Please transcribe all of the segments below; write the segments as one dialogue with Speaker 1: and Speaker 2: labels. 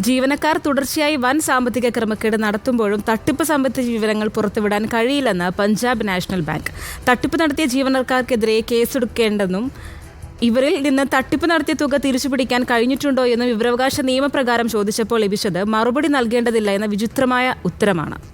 Speaker 1: ജീവനക്കാർ തുടർച്ചയായി വൻ സാമ്പത്തിക ക്രമക്കേട് നടത്തുമ്പോഴും തട്ടിപ്പ് സംബന്ധിച്ച വിവരങ്ങൾ പുറത്തുവിടാൻ കഴിയില്ലെന്ന് പഞ്ചാബ് നാഷണൽ ബാങ്ക്. തട്ടിപ്പ് നടത്തിയ ജീവനക്കാർക്കെതിരെ കേസെടുക്കേണ്ടെന്നും ഇവരിൽ നിന്ന് തട്ടിപ്പ് നടത്തിയ തുക തിരിച്ചുപിടിക്കാൻ കഴിഞ്ഞിട്ടുണ്ടോ എന്ന് വിവരാവകാശ നിയമപ്രകാരം ചോദിച്ചപ്പോൾ ലഭിച്ചത് മറുപടി നൽകേണ്ടതില്ല എന്ന വിചിത്രമായ ഉത്തരമാണ്.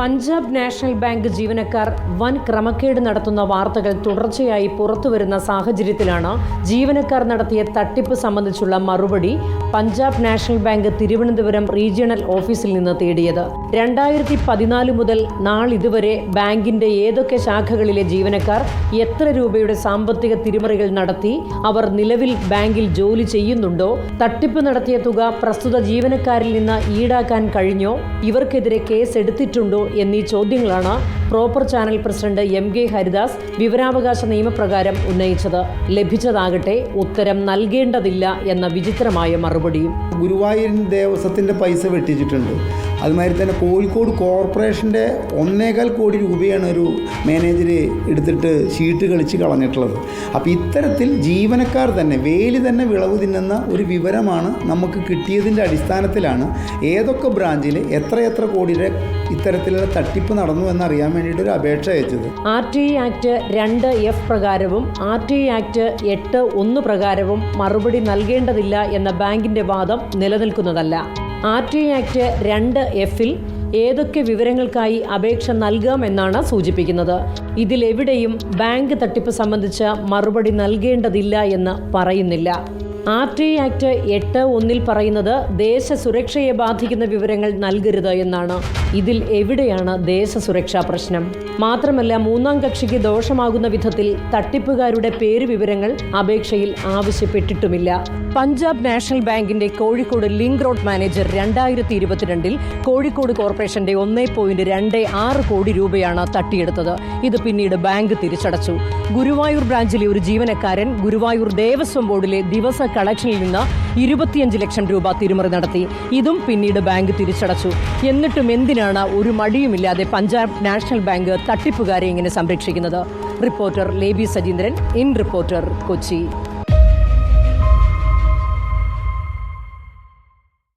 Speaker 2: പഞ്ചാബ് നാഷണൽ ബാങ്ക് ജീവനക്കാർ വൻ ക്രമക്കേട് നടത്തുന്ന വാർത്തകൾ തുടർച്ചയായി പുറത്തുവരുന്ന സാഹചര്യത്തിലാണ് ജീവനക്കാർ നടത്തിയ തട്ടിപ്പ് സംബന്ധിച്ചുള്ള മറുപടി Punjab national bank Thiruvananthapuram regional ഓഫീസിൽ നിന്ന് തേടിയത്. രണ്ടായിരത്തി പതിനാല് മുതൽ നാളിതുവരെ ബാങ്കിന്റെ ഏതൊക്കെ ശാഖകളിലെ ജീവനക്കാർ എത്ര രൂപയുടെ സാമ്പത്തിക തിരിമറികൾ നടത്തി അവർ നിലവിൽ ബാങ്കിൽ ജോലി ചെയ്യുന്നുണ്ടോ തട്ടിപ്പ് നടത്തിയ തുക പ്രസ്തുത ജീവനക്കാരിൽ നിന്ന് ഈടാക്കാൻ കഴിഞ്ഞോ ഇവർക്കെതിരെ കേസ് എടുത്തിട്ടുണ്ടോ എന്നീ ചോദ്യങ്ങളാണ് proper channel president M K Haridas വിവരാവകാശ നിയമപ്രകാരം ഉന്നയിച്ചത്. ലഭിച്ചതാകട്ടെ ഉത്തരം നൽകേണ്ടതില്ല എന്ന വിചിത്രമായ മറുപടിയും
Speaker 3: ഗുരുവായൂർ ദേവസ്വത്തിന്റെ പൈസ വെട്ടിച്ചിട്ടുണ്ട്. അതുമാതിരി തന്നെ കോഴിക്കോട് കോർപ്പറേഷന്റെ ഒന്നേകാൽ കോടി രൂപയാണ് ഒരു മാനേജർ എടുത്തിട്ട് ഷീട്ട് കളിച്ച് കളഞ്ഞിട്ടുള്ളത്. അപ്പോൾ ഇത്തരത്തിൽ ജീവനക്കാർ തന്നെ വേലി തന്നെ വിളവ് തിന്നുന്ന ഒരു വിവരമാണ് നമുക്ക് കിട്ടിയതിന്റെ അടിസ്ഥാനത്തിലാണ് ഏതൊക്കെ ബ്രാഞ്ചിൽ എത്രയെത്ര കോടിയുടെ ഇത്തരത്തിലുള്ള തട്ടിപ്പ് നടന്നു എന്നറിയാൻ വേണ്ടിയിട്ട് ഒരു അപേക്ഷ അയച്ചത്.
Speaker 2: ആർ ടി ആക്ട് രണ്ട് എഫ് പ്രകാരവും ആർ ടി ആക്ട് എട്ട് ഒന്ന് പ്രകാരവും മറുപടി നൽകേണ്ടതില്ല എന്ന ബാങ്കിന്റെ വാദം നിലനിൽക്കുന്നതല്ല. ആർ ടി ആക്ട് രണ്ട് എഫിൽ ഏതൊക്കെ വിവരങ്ങൾക്കായി അപേക്ഷ നൽകാമെന്നാണ് സൂചിപ്പിക്കുന്നത്. ഇതിലെവിടെയും ബാങ്ക് തട്ടിപ്പ് സംബന്ധിച്ച മറുപടി നൽകേണ്ടതില്ല എന്ന് പറയുന്നില്ല. ആർ ടി ആക്ട് എട്ട് ഒന്നിൽ പറയുന്നത് ദേശസുരക്ഷയെ ബാധിക്കുന്ന വിവരങ്ങൾ നൽകരുത് എന്നാണ്. ഇതിൽ എവിടെയാണ് ദേശ സുരക്ഷാ പ്രശ്നം? മാത്രമല്ല മൂന്നാം കക്ഷിക്ക് ദോഷമാകുന്ന വിധത്തിൽ തട്ടിപ്പുകാരുടെ പേര് വിവരങ്ങൾ അപേക്ഷയിൽ ആവശ്യപ്പെട്ടിട്ടുമില്ല. പഞ്ചാബ് നാഷണൽ ബാങ്കിന്റെ കോഴിക്കോട് ലിങ്ക് റോഡ് മാനേജർ രണ്ടായിരത്തി ഇരുപത്തിരണ്ടിൽ കോഴിക്കോട് കോർപ്പറേഷന്റെ ഒന്നേ പോയിന്റ് രണ്ട് ആറ് കോടി രൂപയാണ് തട്ടിയെടുത്തത്. ഇത് പിന്നീട് ബാങ്ക് തിരിച്ചടച്ചു. ഗുരുവായൂർ ബ്രാഞ്ചിലെ ഒരു ജീവനക്കാരൻ ഗുരുവായൂർ ദേവസ്വം ബോർഡിലെ ദിവസ കളക്ഷനിൽ നിന്ന് ഇരുപത്തിയഞ്ച് ലക്ഷം രൂപ തിരിമറി നടത്തി. ഇതും പിന്നീട് ബാങ്ക് തിരിച്ചടച്ചു. എന്നിട്ടും എന്തിനാണ് ഒരു മടിയുമില്ലാതെ പഞ്ചാബ് നാഷണൽ ബാങ്ക് തട്ടിപ്പുകാരെ ഇങ്ങനെ സംരക്ഷിക്കുന്നത്? Reporter Lebi Sajeendran in reporter Kochi.